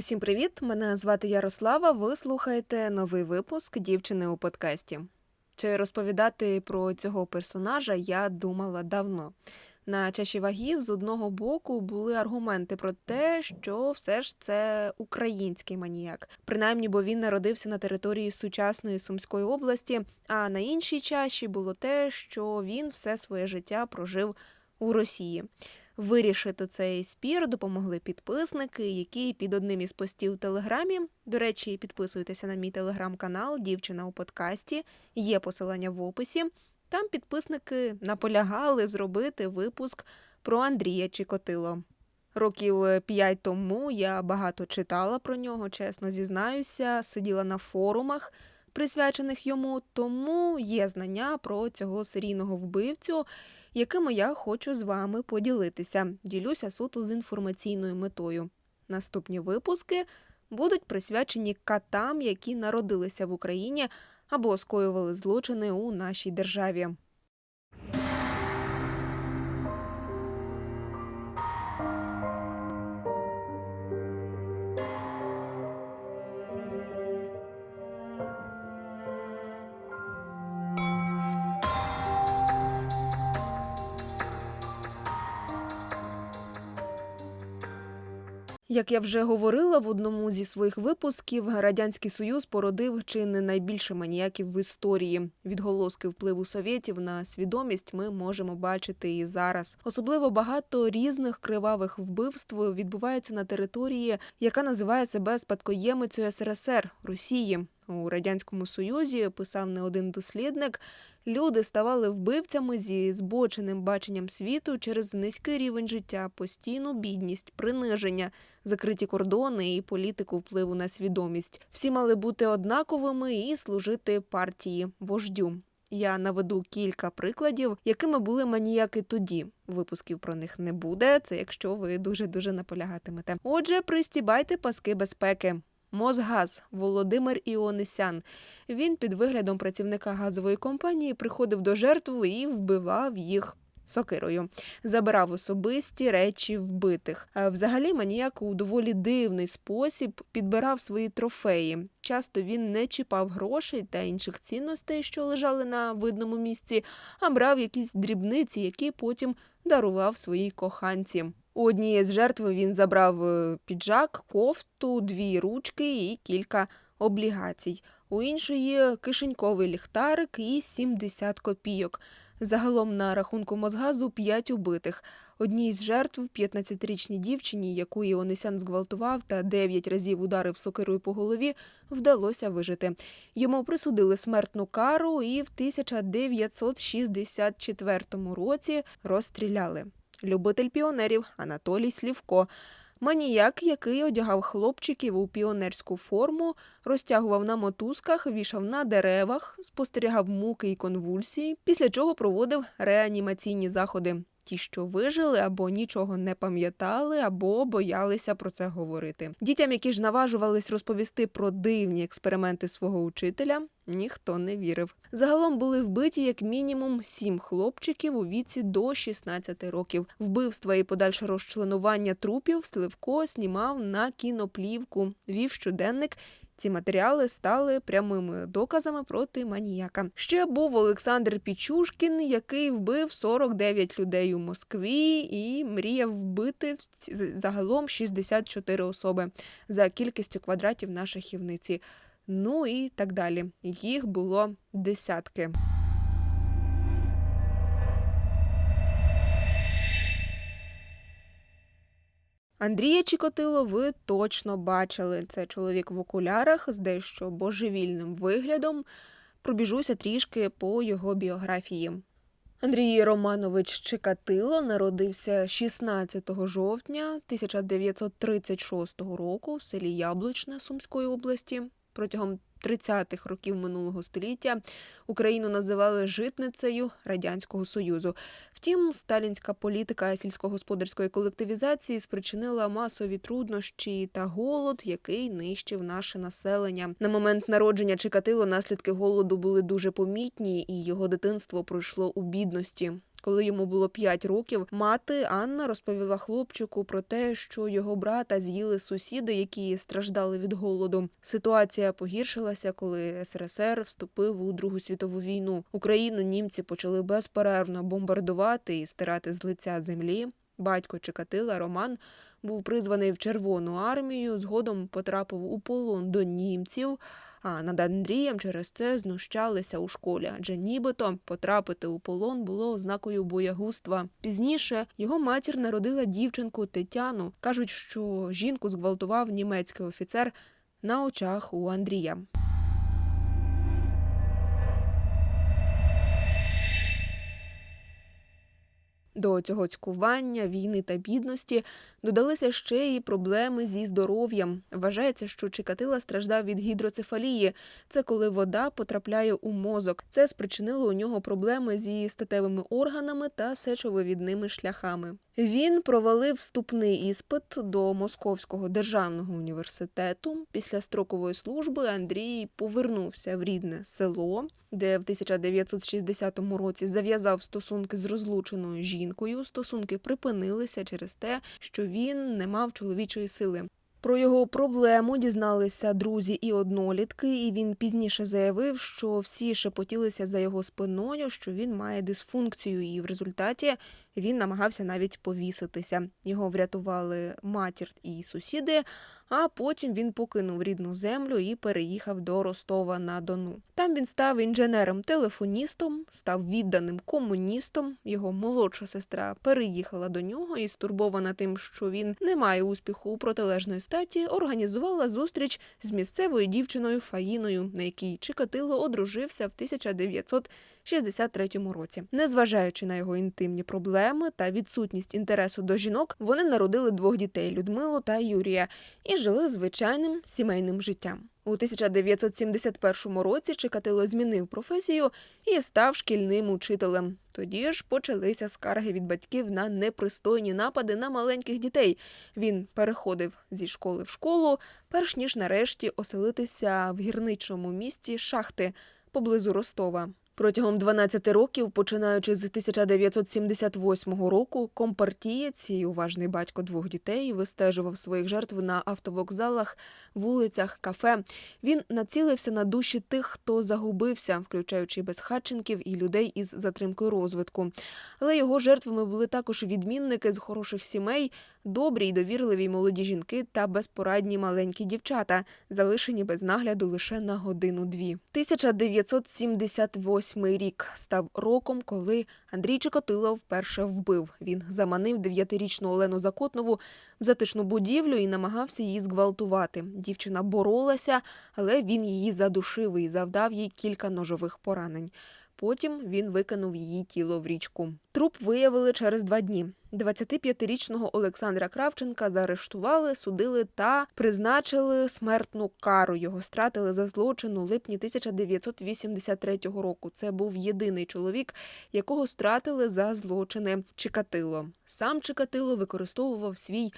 Усім привіт! Мене звати Ярослава. Ви слухаєте новий випуск дівчини у подкасті. Чи розповідати про цього персонажа я думала давно. На чаші вагів з одного боку були аргументи про те, що все ж це український маніяк, принаймні, бо він народився на території сучасної Сумської області. А на іншій чаші було те, що він все своє життя прожив у Росії. Вирішити цей спір допомогли підписники, які під одним із постів в телеграмі. До речі, підписуйтеся на мій телеграм-канал Дівчина у подкасті. Є посилання в описі. Там підписники наполягали зробити випуск про Андрія Чикотило. Років е, п'ять тому я багато читала про нього, чесно зізнаюся, сиділа на форумах, присвячених йому, тому є знання про цього серійного вбивцю, якими я хочу з вами поділитися. Ділюся суто з інформаційною метою. Наступні випуски будуть присвячені катам, які народилися в Україні або скоювали злочини у нашій державі. Як я вже говорила в одному зі своїх випусків, радянський союз породив чи не найбільше маніяків в історії. Відголоски впливу совєтів на свідомість ми можемо бачити і зараз. Особливо багато різних кривавих вбивств відбувається на території, яка називає себе спадкоємицею СРСР Росії. У радянському союзі писав не один дослідник. Люди ставали вбивцями зі збоченим баченням світу через низький рівень життя, постійну бідність, приниження, закриті кордони і політику впливу на свідомість. Всі мали бути однаковими і служити партії вождю. Я наведу кілька прикладів, якими були маніяки тоді. Випусків про них не буде. Це якщо ви дуже дуже наполягатимете. Отже, пристібайте паски безпеки. Мосгаз Володимир Іонисян. Він під виглядом працівника газової компанії приходив до жертв і вбивав їх. Сокирою забирав особисті речі вбитих. Взагалі маніяк у доволі дивний спосіб підбирав свої трофеї. Часто він не чіпав грошей та інших цінностей, що лежали на видному місці, а брав якісь дрібниці, які потім дарував своїй коханці. У однієї з жертв він забрав е, піджак, кофту, дві ручки і кілька облігацій. У іншої кишеньковий ліхтарик і 70 копійок. Загалом на рахунку Мосгазу 5 убитих. Одній з жертв 15-річній дівчині, яку Іонисян зґвалтував та 9 разів ударив сокирою по голові, вдалося вижити. Йому присудили смертну кару і в 1964 році розстріляли. Любитель піонерів Анатолій Слівко. Маніяк, який одягав хлопчиків у піонерську форму, розтягував на мотузках, вішав на деревах, спостерігав муки і конвульсії, після чого проводив реанімаційні заходи. Ті, що вижили, або нічого не пам'ятали, або боялися про це говорити. Дітям, які ж наважувались розповісти про дивні експерименти свого учителя, ніхто не вірив. Загалом були вбиті як мінімум сім хлопчиків у віці до 16 років. Вбивства і подальше розчленування трупів Сливко знімав на кіноплівку, вів щоденник. Ці матеріали стали прямими доказами проти маніяка. Ще був Олександр Пічушкін, який вбив 49 людей у Москві і мріяв вбити загалом 64 особи за кількістю квадратів на шахівниці. Ну і так далі. Їх було десятки. Андрія Чікотило ви точно бачили. Це чоловік в окулярах з дещо божевільним виглядом. Пробіжуся трішки по його біографії. Андрій Романович Чикатило народився 16 жовтня 1936 року в селі Яблучне Сумської області. Протягом 30-х років минулого століття Україну називали житницею Радянського Союзу. Втім, сталінська політика сільськогосподарської колективізації спричинила масові труднощі та голод, який нищив наше населення. На момент народження Чикатило наслідки голоду були дуже помітні, і його дитинство пройшло у бідності. Коли йому було 5 років, мати Анна розповіла хлопчику про те, що його брата з'їли сусіди, які страждали від голоду. Ситуація погіршилася, коли СРСР вступив у Другу світову війну. Україну німці почали безперервно бомбардувати і стирати з лиця землі. Батько Чикатила Роман був призваний в Червону армію. Згодом потрапив у полон до німців. А над Андрієм через це знущалися у школі, адже нібито потрапити у полон було ознакою боягузтва. Пізніше його матір народила дівчинку Тетяну. кажуть, що жінку зґвалтував німецький офіцер на очах у Андрія. До цього цькування, війни та бідності додалися ще й проблеми зі здоров'ям. Вважається, що Чикатила страждав від гідроцефалії. Це коли вода потрапляє у мозок. Це спричинило у нього проблеми зі статевими органами та сечовивідними шляхами. Він провалив вступний іспит до Московського державного університету. Після строкової служби Андрій повернувся в рідне село, де в 1960 році зав'язав стосунки з розлученою жінкою. Стосунки припинилися через те, що він не мав чоловічої сили. Про його проблему дізналися друзі і однолітки, і він пізніше заявив, що всі шепотілися за його спиною, що він має дисфункцію, і в результаті він намагався навіть повіситися. Його врятували матір і сусіди. А потім він покинув рідну землю і переїхав до Ростова на Дону. Там він став інженером-телефоністом, став відданим комуністом. Його молодша сестра переїхала до нього і, стурбована тим, що він не має успіху у протилежної статі, організувала зустріч з місцевою дівчиною Фаїною, на якій Чикатило одружився в 1963 році. Незважаючи на його інтимні проблеми та відсутність інтересу до жінок, вони народили двох дітей Людмилу та Юрія і жили звичайним сімейним життям. У 1971 році Чикатило змінив професію і став шкільним учителем. Тоді ж почалися скарги від батьків на непристойні напади на маленьких дітей. Він переходив зі школи в школу, перш ніж нарешті оселитися в гірничому місті Шахти поблизу Ростова. Протягом 12 років, починаючи з 1978 року, компартієць і уважний батько двох дітей вистежував своїх жертв на автовокзалах, вулицях, кафе. Він націлився на душі тих, хто загубився, включаючи безхатченків і людей із затримкою розвитку. Але його жертвами були також відмінники з хороших сімей, добрі й довірливі молоді жінки та безпорадні маленькі дівчата, залишені без нагляду лише на годину-дві. 1978 рік став роком, коли Андрій Чикотило вперше вбив. Він заманив дев'ятирічну Олену Закотнову в затишну будівлю і намагався її зґвалтувати. Дівчина боролася, але він її задушив і завдав їй кілька ножових поранень. Потім він викинув її тіло в річку. Труп виявили через два дні. 25-річного Олександра Кравченка заарештували, судили та призначили смертну кару. Його стратили за злочин у липні 1983 року. Це був єдиний чоловік, якого стратили за злочини Чикатило. Сам Чикатило використовував свій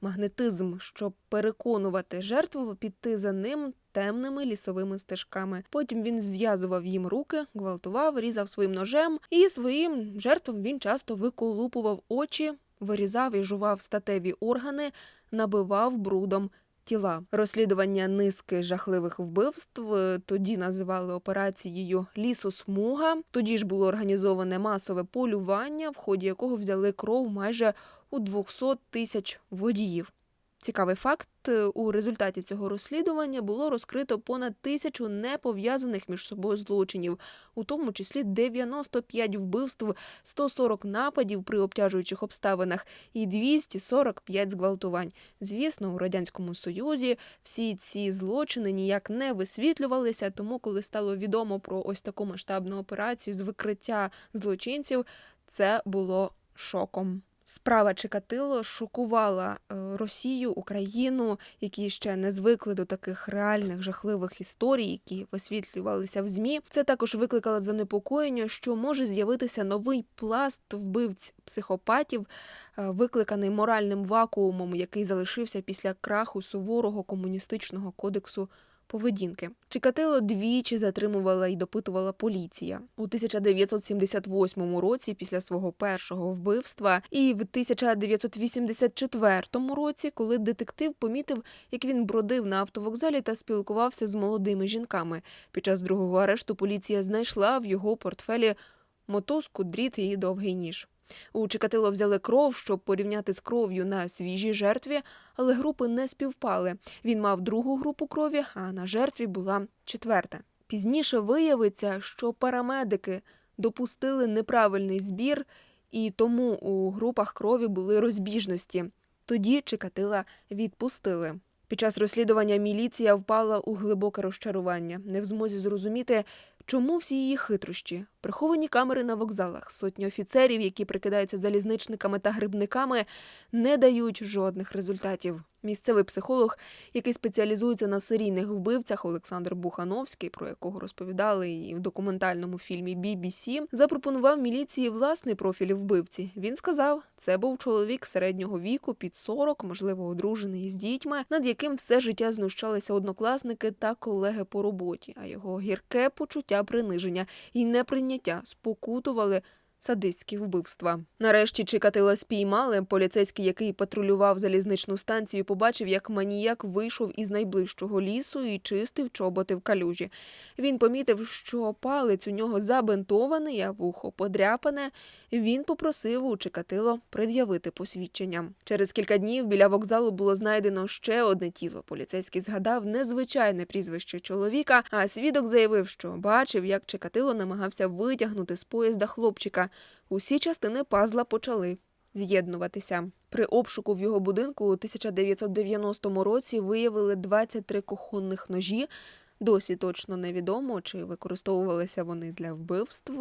магнетизм, щоб переконувати жертву піти за ним темними лісовими стежками. Потім він зв'язував їм руки, гвалтував, різав своїм ножем, і своїм жертвам він часто виколупував очі, вирізав і жував статеві органи, набивав брудом. Тіла розслідування низки жахливих вбивств е, тоді називали операцією лісосмуга. Тоді ж було організоване масове полювання, в ході якого взяли кров майже у 200 тисяч водіїв. Цікавий факт: у результаті цього розслідування було розкрито понад тисячу непов'язаних між собою злочинів, у тому числі 95 вбивств, 140 нападів при обтяжуючих обставинах і 245 зґвалтувань. Звісно, у радянському союзі всі ці злочини ніяк не висвітлювалися. Тому, коли стало відомо про ось таку масштабну операцію з викриття злочинців, це було шоком. Справа Чикатило шокувала е, Росію, Україну, які ще не звикли до таких реальних жахливих історій, які висвітлювалися в змі. Це також викликало занепокоєння, що може з'явитися новий пласт вбивць психопатів, е, викликаний моральним вакуумом, який залишився після краху суворого комуністичного кодексу поведінки. Чикатило двічі затримувала і допитувала поліція у 1978 році після свого першого вбивства, і в 1984 році, коли детектив помітив, як він бродив на автовокзалі та спілкувався з молодими жінками. Під час другого арешту поліція знайшла в його портфелі мотузку, дріт і довгий ніж. У Чикатило взяли кров, щоб порівняти з кров'ю на свіжій жертві, але групи не співпали. Він мав другу групу крові, а на жертві була четверта. Пізніше виявиться, що парамедики допустили неправильний збір, і тому у групах крові були розбіжності. Тоді Чикатила відпустили. Під час розслідування міліція впала у глибоке розчарування, не в змозі зрозуміти, чому всі її хитрощі, приховані камери на вокзалах, сотні офіцерів, які прикидаються залізничниками та грибниками, не дають жодних результатів. Місцевий психолог, який спеціалізується на серійних вбивцях, Олександр Бухановський, про якого розповідали і в документальному фільмі BBC, запропонував міліції власний профіль вбивці. Він сказав, це був чоловік середнього віку, під 40, можливо, одружений з дітьми, над яким все життя знущалися однокласники та колеги по роботі. А його гірке почуття приниження і неприйняття спокутували садистські вбивства. Нарешті Чикатила спіймали. Поліцейський, який патрулював залізничну станцію, побачив, як маніяк вийшов із найближчого лісу і чистив чоботи в калюжі. Він помітив, що палець у нього забинтований, а вухо подряпане. Він попросив у Чикатило пред'явити посвідчення. Через кілька днів біля вокзалу було знайдено ще одне тіло. Поліцейський згадав незвичайне прізвище чоловіка, а свідок заявив, що бачив, як Чикатило намагався витягнути з поїзда хлопчика. Усі частини пазла почали з'єднуватися. При обшуку в його будинку у 1990 році виявили 23 кухонних ножі. Досі точно невідомо, чи використовувалися вони для вбивств.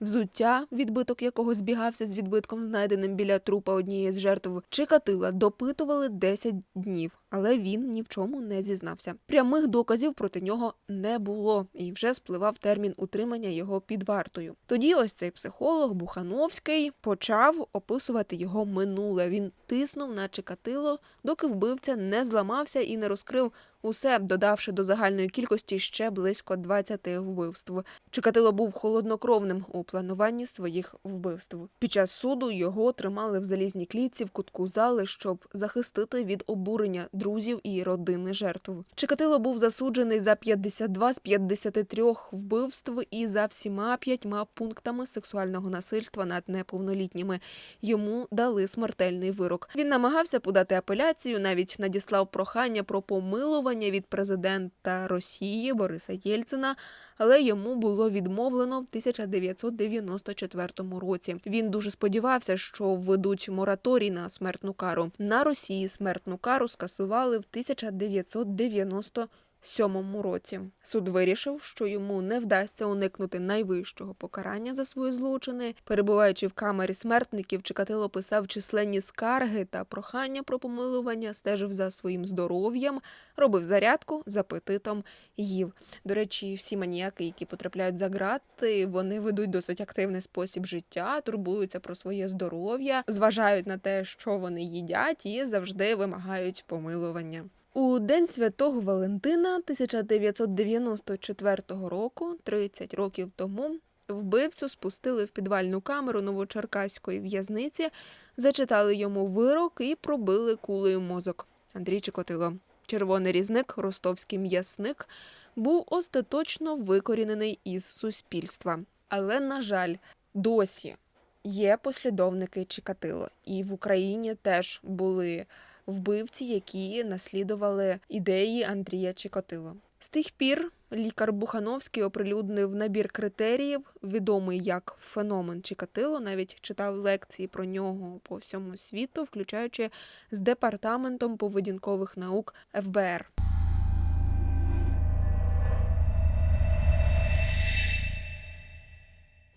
Взуття, відбиток якого збігався з відбитком, знайденим біля трупа однієї з жертв, Чикатила допитували 10 днів, але він ні в чому не зізнався. Прямих доказів проти нього не було, і вже спливав термін утримання його під вартою. Тоді ось цей психолог Бухановський почав описувати його минуле. Він тиснув на Чикатило, доки вбивця не зламався і не розкрив усе, додавши до загальної кількості ще близько 20 вбивств. Чикатило був холоднокровним у плануванні своїх вбивств. Під час суду його тримали в залізній клітці в кутку зали, щоб захистити від обурення друзів і родини жертв. Чикатило був засуджений за 52 з 53 вбивств і за всіма п'ятьма пунктами сексуального насильства над неповнолітніми. Йому дали смертельний вирок. Він намагався подати апеляцію, навіть надіслав прохання про помилування від президента Росії Бориса Єльцина, але йому було відмовлено в 1994 році. Він дуже сподівався, що введуть мораторій на смертну кару. На Росії смертну кару скасували в 1990 Сьомому році суд вирішив, що йому не вдасться уникнути найвищого покарання за свої злочини. Перебуваючи в камері смертників, Чикатило писав численні скарги та прохання про помилування, стежив за своїм здоров'ям, робив зарядку з апетитом, їв. До речі, всі маніяки, які потрапляють за грати, вони ведуть досить активний спосіб життя, турбуються про своє здоров'я, зважають на те, що вони їдять, і завжди вимагають помилування. У день святого Валентина 1994 року, 30 років тому, вбивцю спустили в підвальну камеру Новочеркаської в'язниці, зачитали йому вирок і пробили кулею мозок. Андрій Чикотило, червоний різник, ростовський м'ясник, був остаточно викорінений із суспільства. Але, на жаль, досі є послідовники Чикатило, і в Україні теж були вбивці, які наслідували ідеї Андрія Чикатило. З тих пір лікар Бухановський оприлюднив набір критеріїв, відомий як феномен Чикатило, навіть читав лекції про нього по всьому світу, включаючи з департаментом поведінкових наук ФБР.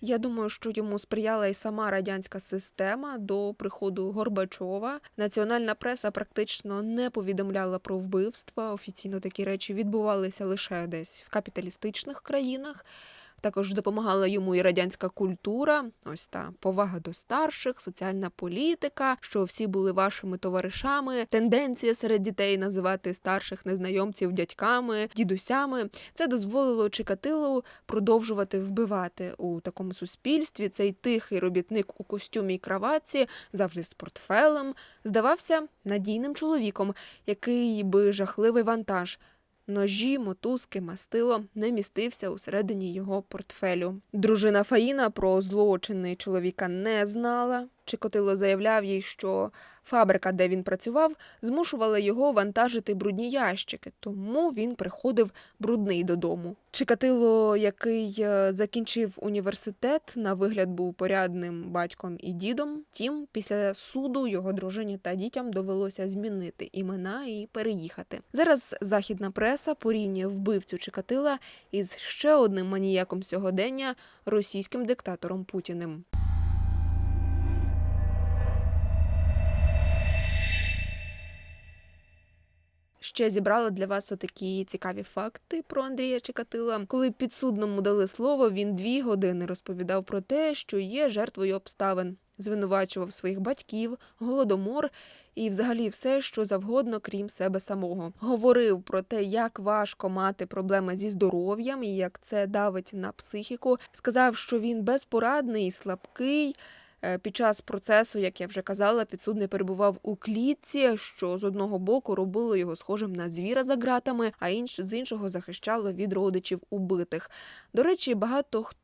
Я думаю, що йому сприяла і сама радянська система до приходу Горбачова. Національна преса практично не повідомляла про вбивства. Офіційно такі речі відбувалися лише десь в капіталістичних країнах. Також допомагала йому і радянська культура, ось та повага до старших, соціальна політика, що всі були вашими товаришами, тенденція серед дітей називати старших незнайомців дядьками, дідусями. Це дозволило Чикатилу продовжувати вбивати у такому суспільстві. Цей тихий робітник у костюмі й краватці, завжди з портфелем, здавався надійним чоловіком, який би жахливий вантаж. Ножі, мотузки, мастило не містився усередині його портфелю. Дружина Фаїна про злочини чоловіка не знала. Чикотило заявляв їй, що фабрика, де він працював, змушувала його вантажити брудні ящики, тому він приходив брудний додому. Чикатило, який е, закінчив університет, на вигляд був порядним батьком і дідом. Втім, після суду його дружині та дітям довелося змінити імена і переїхати. Зараз західна преса порівнює вбивцю Чикатила із ще одним маніяком сьогодення російським диктатором Путіним. Ще зібрала для вас отакі цікаві факти про Андрія Чикатила. Коли підсудному дали слово, він дві години розповідав про те, що є жертвою обставин, звинувачував своїх батьків, голодомор і взагалі все, що завгодно, крім себе самого. Говорив про те, як важко мати проблеми зі здоров'ям і як це давить на психіку. Сказав, що він безпорадний слабкий. Е, Під час процесу, як я вже казала, підсудний перебував у клітці, що з одного боку робило його схожим на звіра за ґратами, а інш з іншого захищало від родичів убитих. До речі, багато хто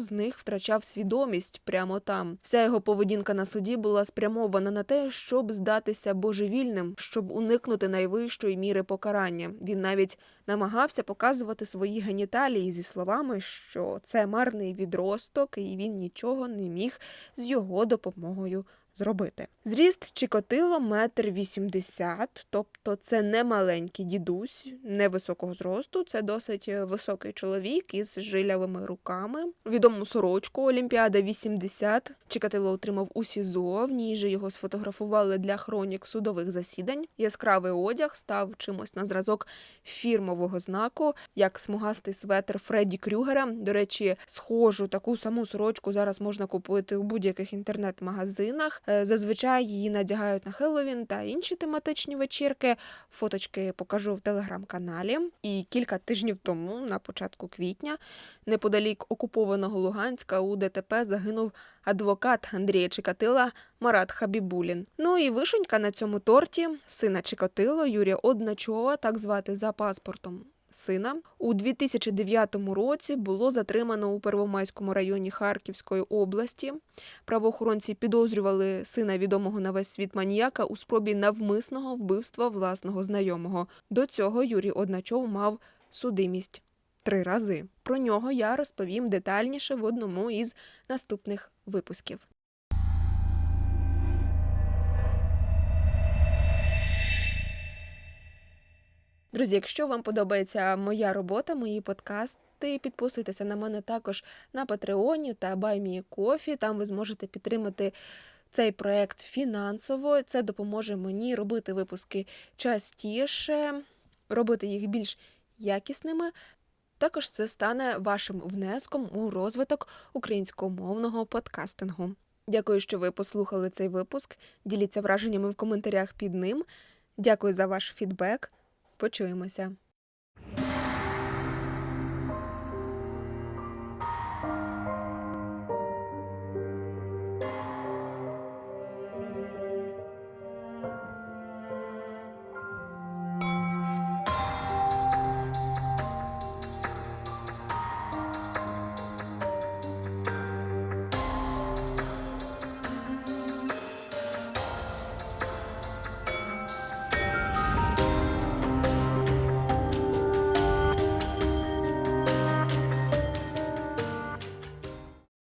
з них втрачав свідомість прямо там. Вся його поведінка на суді була спрямована на те, щоб здатися божевільним, щоб уникнути найвищої міри покарання. Він навіть намагався показувати свої геніталії зі словами, що це марний відросток, і він нічого не міг з його допомогою зробити. Зріст Чикотило метр вісімдесят, тобто це не маленький дідусь, невисокого зросту. Це досить високий чоловік із жилявими руками. Відому сорочку Олімпіада 80 Чикатило отримав у СІЗО. В ній же його сфотографували для хронік судових засідань. Яскравий одяг став чимось на зразок фірмового знаку, як смугастий светр Фредді Крюгера. До речі, схожу таку саму сорочку зараз можна купити у будь-яких інтернет-магазинах. Е, Зазвичай її надягають на Хеллоуін та інші тематичні вечірки. Фоточки покажу в телеграм-каналі. І кілька тижнів тому, на початку квітня, неподалік окупованого Луганська у ДТП загинув адвокат Андрія Чикатила Марат Хабібулін. Ну і вишенька на цьому торті сина Чикатило Юрія Одначова, так звати за паспортом. Сина у 2009 році було затримано у Первомайському районі Харківської області. Правоохоронці підозрювали сина відомого на весь світ маніяка у спробі навмисного вбивства власного знайомого. До цього Юрій Одначов мав судимість три рази. Про нього я розповім детальніше в одному із наступних випусків. Друзі, якщо вам подобається моя робота, мої подкасти, підписуйтеся на мене також на Патреоні та Кофі. Там ви зможете підтримати цей проект фінансово. Це допоможе мені робити випуски частіше, робити їх більш якісними. Також це стане вашим внеском у розвиток українськомовного подкастингу. Дякую, що ви послухали цей випуск. Діліться враженнями в коментарях під ним. Дякую за ваш фідбек. Почуємося.